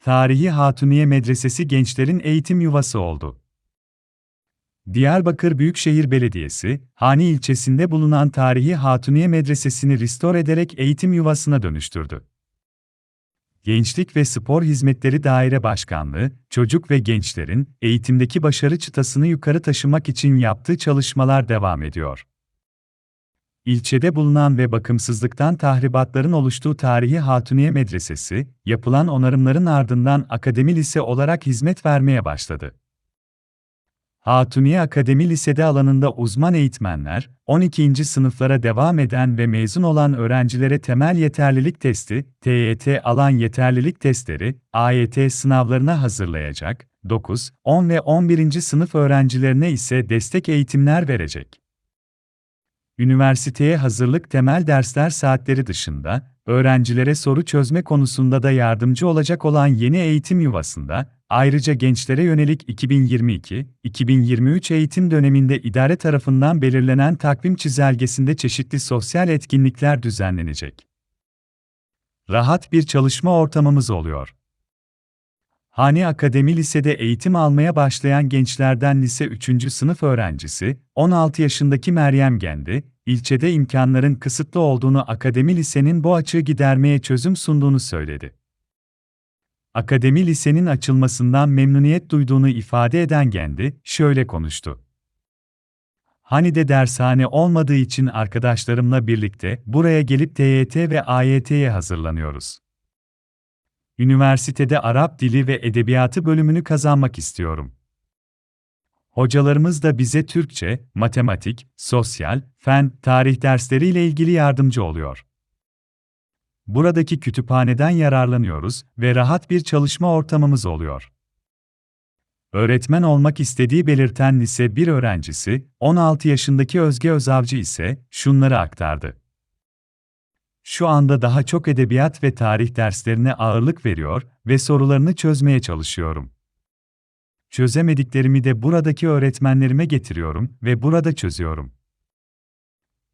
Tarihi Hatuniye Medresesi gençlerin eğitim yuvası oldu. Diyarbakır Büyükşehir Belediyesi, Hani ilçesinde bulunan Tarihi Hatuniye Medresesi'ni restore ederek eğitim yuvasına dönüştürdü. Gençlik ve Spor Hizmetleri Daire Başkanlığı, çocuk ve gençlerin eğitimdeki başarı çıtasını yukarı taşımak için yaptığı çalışmalar devam ediyor. İlçede bulunan ve bakımsızlıktan tahribatların oluştuğu Tarihi Hatuniye Medresesi, yapılan onarımların ardından akademi lise olarak hizmet vermeye başladı. Hatuniye Akademi Lisede alanında uzman eğitmenler, 12. sınıflara devam eden ve mezun olan öğrencilere temel yeterlilik testi, TYT alan yeterlilik testleri, AYT sınavlarına hazırlayacak, 9, 10 ve 11. sınıf öğrencilerine ise destek eğitimler verecek. Üniversiteye hazırlık temel dersler saatleri dışında, öğrencilere soru çözme konusunda da yardımcı olacak olan yeni eğitim yuvasında, ayrıca gençlere yönelik 2022-2023 eğitim döneminde idare tarafından belirlenen takvim çizelgesinde çeşitli sosyal etkinlikler düzenlenecek. Rahat bir çalışma ortamımız oluyor. Hani Akademi Lisede eğitim almaya başlayan gençlerden lise 3. sınıf öğrencisi, 16 yaşındaki Meryem Gendi, ilçede imkanların kısıtlı olduğunu Akademi Lisenin bu açığı gidermeye çözüm sunduğunu söyledi. Akademi Lisenin açılmasından memnuniyet duyduğunu ifade eden Gendi, şöyle konuştu. Hani de dershane olmadığı için arkadaşlarımla birlikte buraya gelip TYT ve AYT'ye hazırlanıyoruz. Üniversitede Arap Dili ve Edebiyatı bölümünü kazanmak istiyorum. Hocalarımız da bize Türkçe, matematik, sosyal, fen, tarih dersleriyle ilgili yardımcı oluyor. Buradaki kütüphaneden yararlanıyoruz ve rahat bir çalışma ortamımız oluyor. Öğretmen olmak istediği belirten lise bir öğrencisi, 16 yaşındaki Özge Özavcı ise şunları aktardı. Şu anda daha çok edebiyat ve tarih derslerine ağırlık veriyor ve sorularını çözmeye çalışıyorum. Çözemediklerimi de buradaki öğretmenlerime getiriyorum ve burada çözüyorum.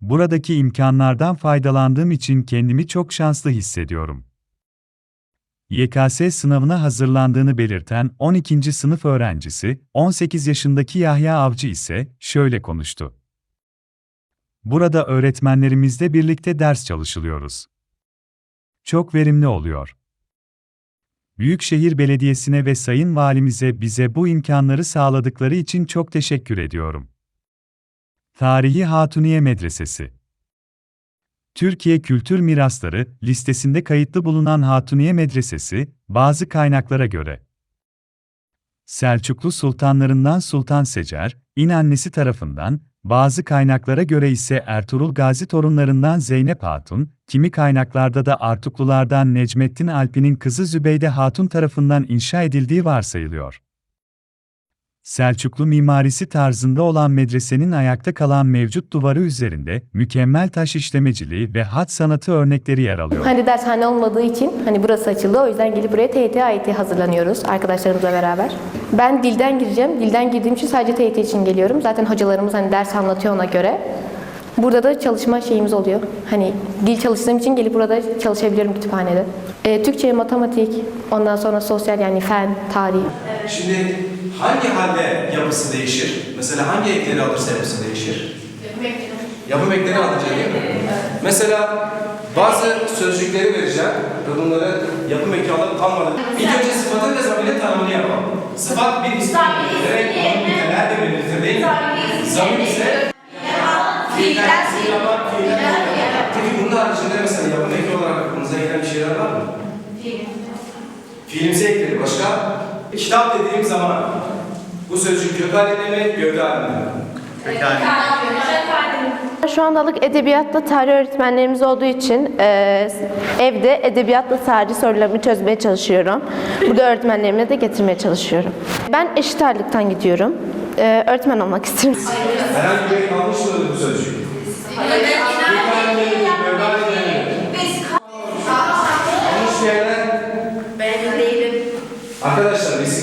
Buradaki imkanlardan faydalandığım için kendimi çok şanslı hissediyorum. YKS sınavına hazırlandığını belirten 12. sınıf öğrencisi, 18 yaşındaki Yahya Avcı ise şöyle konuştu. Burada öğretmenlerimizle birlikte ders çalışılıyoruz. Çok verimli oluyor. Büyükşehir Belediyesi'ne ve Sayın Valimize bize bu imkanları sağladıkları için çok teşekkür ediyorum. Tarihi Hatuniye Medresesi Türkiye Kültür Mirasları listesinde kayıtlı bulunan Hatuniye Medresesi, bazı kaynaklara göre Selçuklu sultanlarından Sultan Secer, İnannesi tarafından, bazı kaynaklara göre ise Ertuğrul Gazi torunlarından Zeynep Hatun, kimi kaynaklarda da Artuklulardan Necmettin Alpi'nin kızı Zübeyde Hatun tarafından inşa edildiği varsayılıyor. Selçuklu mimarisi tarzında olan medresenin ayakta kalan mevcut duvarı üzerinde mükemmel taş işlemeciliği ve hat sanatı örnekleri yer alıyor. Hani dershane olmadığı için hani burası açıldı. O yüzden gelip buraya TYT, AYT hazırlanıyoruz arkadaşlarımızla beraber. Ben dilden gireceğim. Dilden girdiğim için sadece TYT için geliyorum. Zaten hocalarımız hani ders anlatıyor ona göre. Burada da çalışma şeyimiz oluyor. Hani dil çalıştığım için gelip burada çalışabiliyorum kütüphanede. Ee, Türkçe, matematik, ondan sonra sosyal yani fen, tarih. Şimdi hangi halde yapısı değişir? Mesela hangi ekleri alırsa yapısı değişir? Yapım ekleri alınca değil mi? Mesela bazı sözcükleri vereceğim ve bunları yapım eki alıp kalmadı. İlk önce sıfatın ve zamirin tanımını yapalım. Sıfat bir isim onun niteler de belirtir değil mi? Zamir ise fiiller, fiil yapan, fiiller. Peki bunun haricinde mesela yapım eki olarak aklınıza gelen bir şeyler var mı? Fiilimsi ekleri başka? Kitap dediğim zaman bu sözcük kök halinde mi, gövde halinde mi? Şu andalık edebiyatla tarih öğretmenlerimiz olduğu için e, evde edebiyatla tarih sorularımı çözmeye çalışıyorum. Burada öğretmenlerime de getirmeye çalışıyorum. Ben eşit ağırlıktan gidiyorum. E, öğretmen olmak istiyorum. Herhangi bir yanlış mıdır bu sözcük? Kök halinde mi, gövde halinde mi? Yanlış bir yerden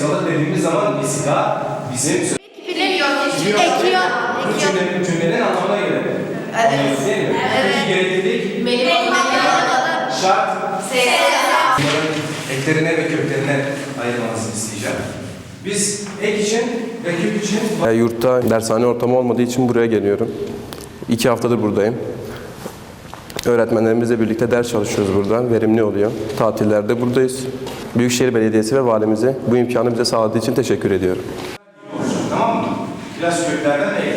vesikalık dediğimiz zaman vesika bizim. Biliyor Ekiyor. Bu cümlenin, cümlenin anlamına göre. Anlıyoruz değil mi? Peki gereklilik, Benim şart, Ses. bunların eklerine ve köklerine ayırmanızı isteyeceğim. Biz ek için ve kök için E, Yurtta dershane ortamı olmadığı için buraya geliyorum. İki haftadır buradayım. Öğretmenlerimizle birlikte ders çalışıyoruz burada. Verimli oluyor. Tatillerde buradayız. Büyükşehir Belediyesi ve valimize bu imkanı bize sağladığı için teşekkür ediyorum. tamam mı? Biraz köklerden eklerden